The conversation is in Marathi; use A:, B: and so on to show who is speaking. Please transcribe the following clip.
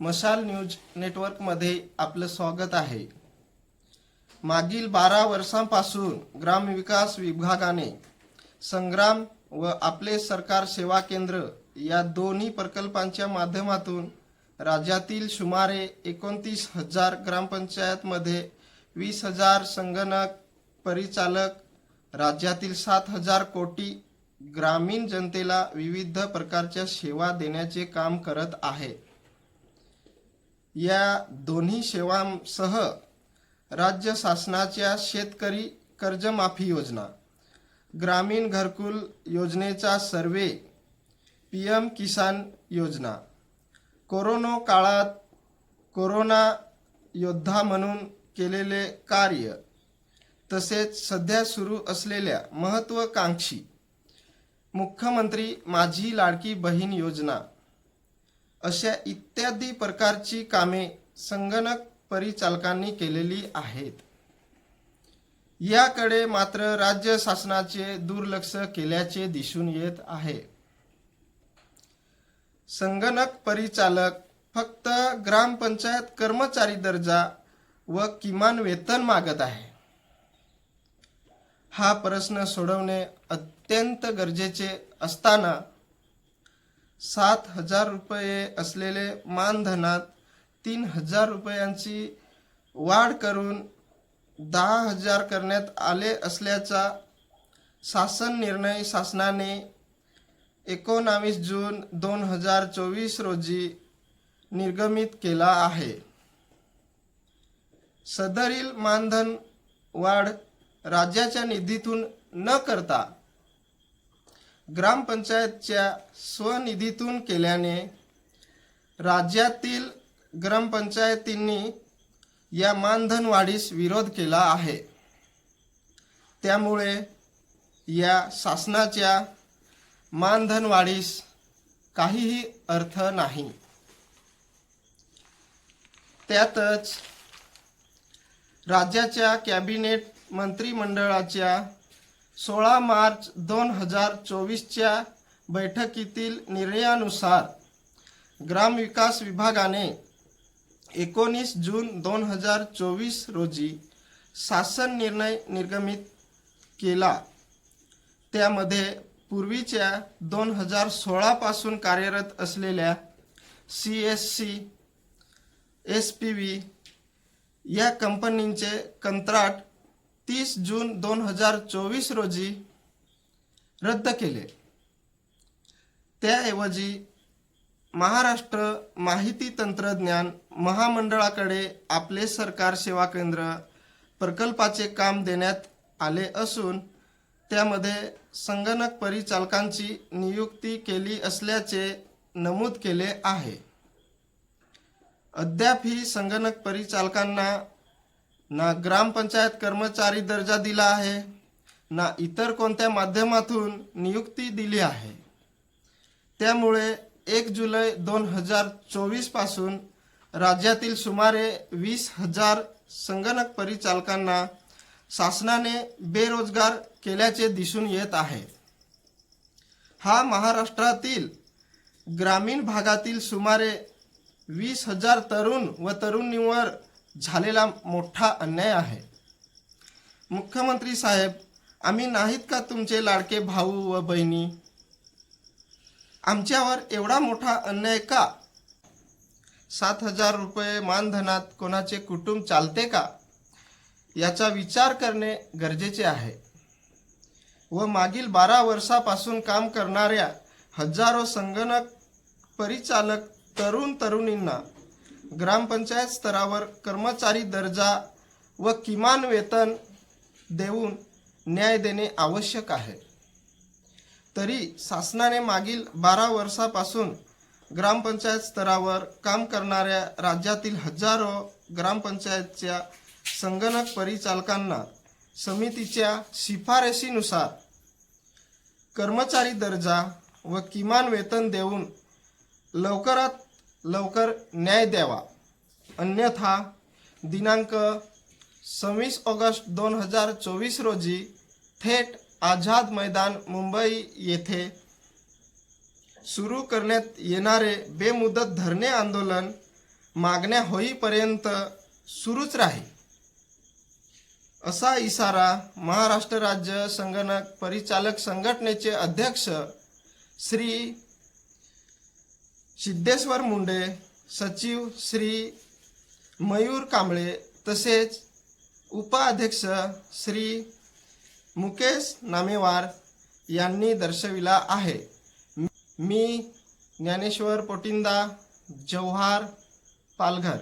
A: मशाल न्यूज नेटवर्कमध्ये आपलं स्वागत आहे. मागील बारा वर्षांपासून ग्रामविकास विभागाने संग्राम व आपले सरकार सेवा केंद्र या दोन्ही प्रकल्पांच्या माध्यमातून राज्यातील सुमारे एकोणतीस हजार ग्रामपंचायतमध्ये वीस हजार संगणक परिचालक राज्यातील सात हजार कोटी ग्रामीण जनतेला विविध प्रकारच्या सेवा देण्याचे काम करत आहे. या दोन्ही सेवांसह राज्य शासनाच्या शेतकरी कर्जमाफी योजना ग्रामीण घरकुल योजनेचा सर्वे पी एम किसान योजना कोरोना काळात कोरोना योद्धा म्हणून केलेले कार्य तसेच सध्या सुरू असलेल्या महत्त्वाकांक्षी मुख्यमंत्री माझी लाडकी बहीण योजना अशा इत्यादी प्रकारची कामे संगणक परिचालकांनी केलेली आहेत. याकडे मात्र राज्य शासनाचे दुर्लक्ष केल्याचे दिसून येत आहे. संगणक परिचालक फक्त ग्रामपंचायत कर्मचारी दर्जा व किमान वेतन मागत आहे. हा प्रश्न सोडवणे अत्यंत गरजेचे असताना सात हजार रुपये असलेले मानधनात तीन हजार रुपयांची वाढ करून दहा हजार करण्यात आले असल्याचा शासन निर्णय शासनाने एकोणावीस जून दोन हजार चोवीस रोजी निर्गमित केला आहे. सदरील मानधन वाढ राज्याच्या निधीतून न करता ग्रामपंचायतच्या स्वनिधीतून केल्याने राज्यातील ग्रामपंचायतींनी या मानधन वाढीस विरोध केला आहे. त्यामुळे या शासनाच्या मानधन वाढीस काहीही अर्थ नाही. त्यातच राज्याच्या कॅबिनेट मंत्रिमंडळाच्या सोळा मार्च दोन हजार चोवीसच्या बैठकीतील निर्णयानुसार ग्रामविकास विभागाने एकोणीस जून दोन हजार चोवीस रोजी शासन निर्णय निर्गमित केला. त्यामध्ये पूर्वीच्या दोन हजार सोळापासून कार्यरत असलेल्या C S C S P V या कंपनींचे कंत्राट तीस जून दोन हजार चोवीस रोजी रद्द केले. त्याऐवजी महाराष्ट्र माहिती तंत्रज्ञान महामंडळाकडे आपले सरकार सेवा केंद्र प्रकल्पाचे काम देण्यात आले असून त्यामध्ये संगणक परिचालकांची नियुक्ती केली असल्याचे नमूद केले आहे. अद्याप ही संगणक परिचालकांना ना ग्रामपंचायत कर्मचारी दर्जा दिला आहे ना इतर कोणत्या माध्यमातून नियुक्ती दिली आहे. त्यामुळे एक जुलै दोन हजार चोवीसपासून राज्यातील सुमारे वीस हजार संगणक परिचालकांना शासनाने बेरोजगार केल्याचे दिसून येत आहे. हा महाराष्ट्रातील ग्रामीण भागातील सुमारे वीस हजार तरुण व तरुणींवर झालेला मोठा अन्याय आहे. मुख्यमंत्री साहेब आम्ही नाहीत का तुमचे लाडके भाऊ व बहिणी? आमच्यावर एवढा मोठा अन्याय का? सात हजार रुपये मानधनात कोणाचे कुटुंब चालते का? याचा विचार करणे गरजेचे आहे. व मागील बारा वर्षापासून काम करणाऱ्या हजारो संगणक परिचालक तरुण तरुणींना ग्रामपंचायत स्तरावर कर्मचारी दर्जा व किमान वेतन देऊन न्याय देणे आवश्यक आहे. तरी शासनाने मागील बारा वर्षापासून ग्रामपंचायत स्तरावर काम करणाऱ्या राज्यातील हजारो ग्रामपंचायतच्या संगणक परिचालकांना समितीच्या शिफारशीनुसार कर्मचारी दर्जा व किमान वेतन देऊन लवकरात लवकर न्याय द्यावा. अन्यथा दिनांक सव्वीस ऑगस्ट दोन हजार चोवीस रोजी थेट आझाद मैदान मुंबई येथे सुरू करण्यात येणारे बेमुदत धरणे आंदोलन मागण्या होईपर्यंत सुरूच राहील. असा इशारा महाराष्ट्र राज्य संगणक परिचालक संघटनेचे अध्यक्ष श्री सिद्धेश्वर मुंडे सचिव श्री मयूर कांबळे तसेच उपाध्यक्ष श्री मुकेश नामेवार यांनी दर्शविला आहे. मी ज्ञानेश्वर पोटिंदा जव्हार पालघर.